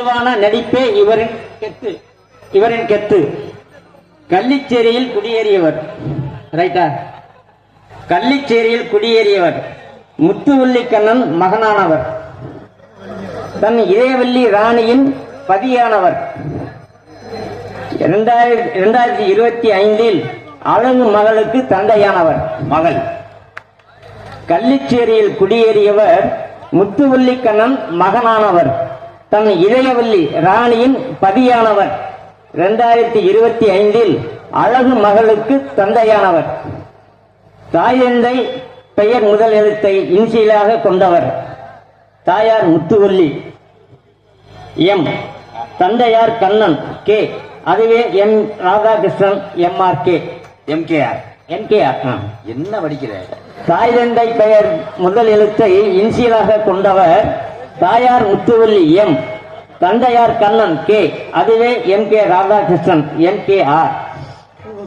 இயல்பான நடிப்பே இவரின் கெத்து. இவரின் கெத்து. கள்ளிச்சேரியில் குடியேறியவர். ரைட்டா கள்ளிச்சேரியில் குடியேறியவர். முத்துவல்லி கண்ணன் மகனானவர். தன் இதயவல்லி ராணியின் பதியானவர். இரண்டாயிரத்தி இரண்டாயிரத்தி இருபத்தி ஐந்தில் அழகு மகளுக்கு தந்தையானவர். மகள். கள்ளிச்சேரியில் குடியேறியவர் முத்துவல்லி மகனானவர். தன் இதயவல்லி ராணியின் பதியானவர். இரண்டாயிரத்தி இருபத்தி ஐந்தில் அழகு மகளுக்கு தந்தையானவர். தாயந்தை பெயர் முதல் எழுத்தை இன்சியலாக கொண்டவர். தாயார் முத்துவல்லி. எம். தந்தையார் கண்ணன் கே. அதுவே M Radhakrishnan MR K. MKR MKR என்ன படிக்கிற? தாய் தந்தை பெயர் முதல் எழுத்தை இன்சியலாக கொண்டவர். தாயார் முத்துவல்லி எம். தந்தையார் கண்ணன் கே. அதுவே M. K. Radhakrishnan M. K. R.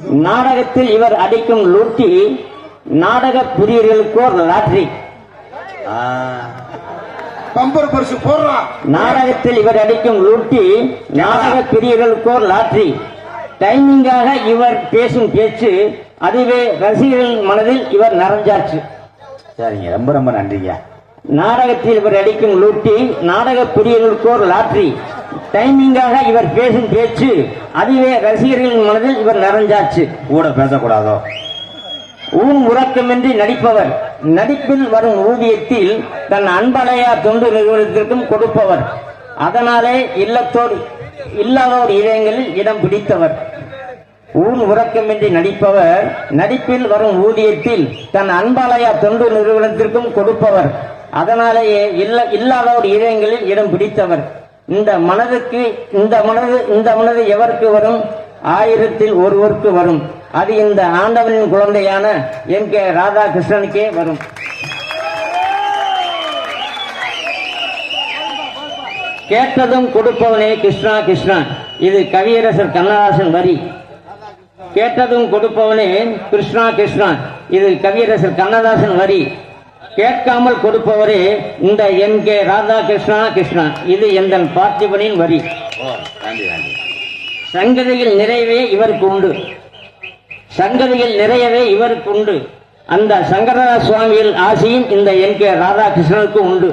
நாடகத்தில் இவர் அடிக்கும் லூட்டி நாடக பிரியர்களுக்கோர் லாட்ரி. பம்பர் பரிசு போடுறான் நாடகத்தில் இவர் அடிக்கும் லூட்டி நாடக பிரியர்களுக்கோர் லாட்ரி. டைமிங்காக இவர் பேசும் பேச்சு அதுவே ரசிகர்கள் மனதில் இவர் நிறைஞ்சாச்சு சரிங்க ரொம்ப ரொம்ப நன்றிங்க. நாடகத்தில் இவர் அடிக்கும் லூட்டி நாடக பிரியர்களுக்கோர் லாட்ரி. டைமிங்காக இவர் பேசும் பேச்சு அதுவே ரசிகர்களின் மனதில் இவர் நிறைஞ்சாச்சு கூட பேசக்கூடாதோ? ஊன் உறக்கமின்றி நடிப்பவர். நடிப்பில் வரும் ஊதியத்தில் தன் அன்பலையா தொண்டு நிறுவனத்திற்கும் கொடுப்பவர். அதனாலே இல்லத்தோடு இல்லாதோர் இதயங்களில் இடம் பிடித்தவர். ஊன் உறக்கமின்றி நடிப்பவர். நடிப்பில் வரும் ஊதியத்தில் தன் அன்பலையா தொண்டு நிறுவனத்திற்கும் கொடுப்பவர். அதனாலேயே இல்ல இல்லாதோர் இதயங்களில் இடம் பிடித்தவர். இந்த மனதுக்கு இந்த மனது இந்த மனது எவருக்கு வரும்? ஆயிரத்தில் ஒருவருக்கு வரும். அது இந்த ஆண்டவனின் குழந்தையான எம் கே ராதாகிருஷ்ணனுக்கே வரும். கேட்டதும் கொடுப்பவனே கிருஷ்ணா கிருஷ்ணா. இது கவியரசர் கண்ணதாசன் வரி. கேட்டதும் கொடுப்பவனே கிருஷ்ணா கிருஷ்ணா. இது கவியரசர் கண்ணதாசன் வரி. கேட்காமல் கொடுப்பவரே இந்த எம் கே ராதாகிருஷ்ணா கிருஷ்ணா. இது எந்தன் பார்த்திபனின் வரி. சங்கதியில் நிறையவே இவருக்கு உண்டு. சங்கதியில் நிறையவே இவருக்கு உண்டு. அந்த சங்கரதாஸ் சுவாமிகள் ஆசியும் இந்த என் கே ராதாகிருஷ்ணனுக்கு உண்டு.